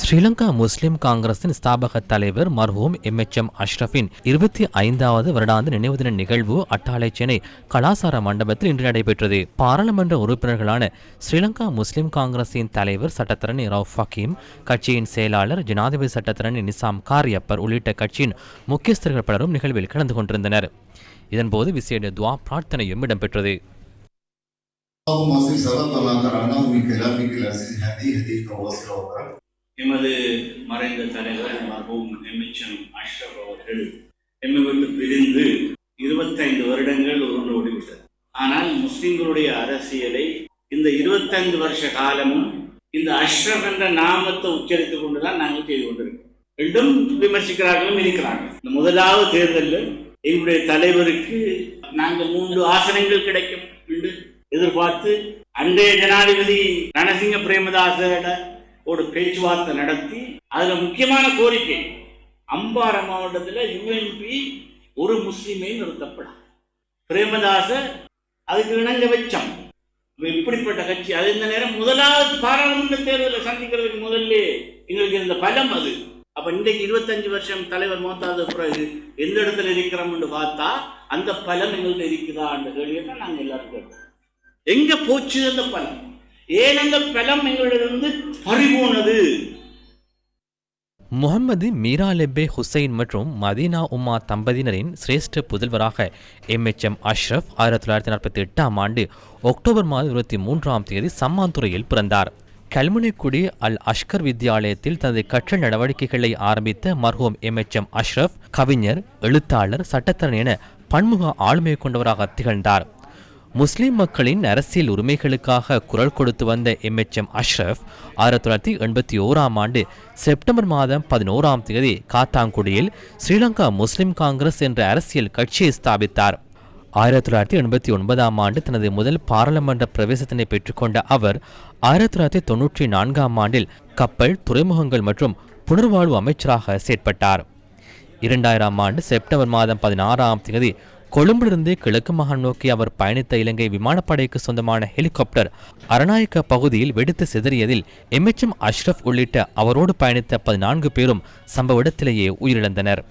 ஸ்ரீலங்கா முஸ்லிம் காங்கிரசின் ஸ்தாபக தலைவர் மர்ஹூம் எம் எச் எம் அஷ்ரஃபின் இருபத்தி ஐந்தாவது வருடாந்த நினைவு தின நிகழ்வு அட்டாளை சென்னை கலாசார மண்டபத்தில் இன்று நடைபெற்றது பாராளுமன்ற உறுப்பினர்களான ஸ்ரீலங்கா முஸ்லிம் காங்கிரசின் தலைவர் சட்டத்தரணி ரவுப் ஃபக்கீம் கட்சியின் செயலாளர் ஜனாதிபதி சட்டத்தரணி நிசாம் காரியப்பர் உள்ளிட்ட கட்சியின் முக்கியஸ்தர்கள் பலரும் நிகழ்வில் கலந்து கொண்டிருந்தனர் இதன்போது விசேட துவா பிரார்த்தனையும் இடம்பெற்றது اللهم اصل سبب ما قرأناه من كلامك العزيز هدي هديك ووصل وبرك எமது மறைந்த தலைவர் மகவும் எம்எச்எம் அஷ்ரப் அவர்கள் எம்மை விட்டு பிரிந்து இருபத்தைந்து வருடங்கள் உருண்டு ஓடிவிட்டது ஆனால் முஸ்லிம்களுடைய அரசியலை இந்த இருபத்தைந்து வருஷ காலமும் இந்த அஷ்ரப் என்ற நாமத்தை உச்சரித்துக் கொண்டுதான் நாங்கள் செய்து கொண்டிருக்கோம் ரெண்டும் விமர்சிக்கிறார்களும் இருக்கிறார்கள். இந்த முதலாவது தேர்தலில் எங்களுடைய தலைவருக்கு நாங்கள் மூன்று ஆசனங்கள் கிடைக்கும் என்று எதிர்பார்த்து அன்றைய ஜனாதிபதி ரணசிங்க பிரேமதாச ஒரு பேச்சுவார்த்தை நடத்தி அதுல முக்கியமான கோரிக்கை அம்பார மாவட்டத்தில் யுஎன்பி ஒரு முஸ்லீமை நிறுத்தப்படாது. பிரேமதாச அதுக்கு இணங்க வச்சம். இப்படிப்பட்ட கட்சி அது இந்த நேரம் முதலாவது பாராளுமன்ற தேர்தலை சந்திக்கிறதுக்கு முதல்ல எங்களுக்கு இருந்த பலம் அது. அப்ப இன்றைக்கு இருபத்தஞ்சு வருஷம் தலைவர் மோத்தாத பிறகு எந்த இடத்துல இருக்கிறோம்னு பார்த்தா அந்த பலம் எங்கள்கிட்ட இருக்குதா என்ற கேள்வியை தான் நாங்கள் எல்லாரும் கேட்டோம். எங்க போச்சு அந்த பலம்? ஏன் அந்த பலம் எங்களிடமிருந்து பறிபோனது? முகமது மீரா லெப்பே ஹுசைன் மற்றும் மதீனா உமா தம்பதியினரின் சிரேஷ்ட புதல்வராக எம்எச்எம் அஷ்ரஃப் ஆயிரத்தி தொள்ளாயிரத்தி நாற்பத்தி எட்டாம் ஆண்டு அக்டோபர் மாதம் இருபத்தி மூன்றாம் தேதி சம்மாந்துறையில் பிறந்தார். கல்முனைக்குடி அல் அஷ்கர் வித்யாலயத்தில் தனது கற்றல் நடவடிக்கைகளை ஆரம்பித்த மர்ஹூம் எம்எச்எம் அஷ்ரஃப் கவிஞர் எழுத்தாளர் சட்டத்தரணி என பன்முக ஆளுமை கொண்டவராக திகழ்ந்தார். முஸ்லிம் மக்களின் அரசியல் உரிமைகளுக்காக குரல் கொடுத்து வந்த எம் எச் எம் அஷ்ரஃப் ஆயிரத்தி தொள்ளாயிரத்தி எண்பத்தி ஓராம் ஆண்டு செப்டம்பர் மாதம் பதினோராம் தேதி காத்தாங்குடியில் ஸ்ரீலங்கா முஸ்லிம் காங்கிரஸ் என்ற அரசியல் கட்சியை ஸ்தாபித்தார். ஆயிரத்தி தொள்ளாயிரத்தி எண்பத்தி ஒன்பதாம் ஆண்டு தனது முதல் பாராளுமன்ற பிரவேசத்தினை பெற்றுக்கொண்ட அவர் ஆயிரத்தி தொள்ளாயிரத்தி தொன்னூற்றி நான்காம் ஆண்டில் கப்பல் துறைமுகங்கள் மற்றும் புனர்வாழ்வு அமைச்சராக செயற்பட்டார். இரண்டாயிரம் ஆண்டு செப்டம்பர் மாதம் பதினாறாம் தேதி கொழும்பிலிருந்து கிழக்கு மகன் நோக்கி அவர் பயணித்த இலங்கை விமானப்படைக்கு சொந்தமான ஹெலிகாப்டர் அரநாயக்க பகுதியில் வெடித்து சிதறியதில் எம்எச்எம் அஷ்ரஃப் உள்ளிட்ட அவரோடு பயணித்த பதினான்கு பேரும் சம்பவ இடத்திலேயே உயிரிழந்தனர்.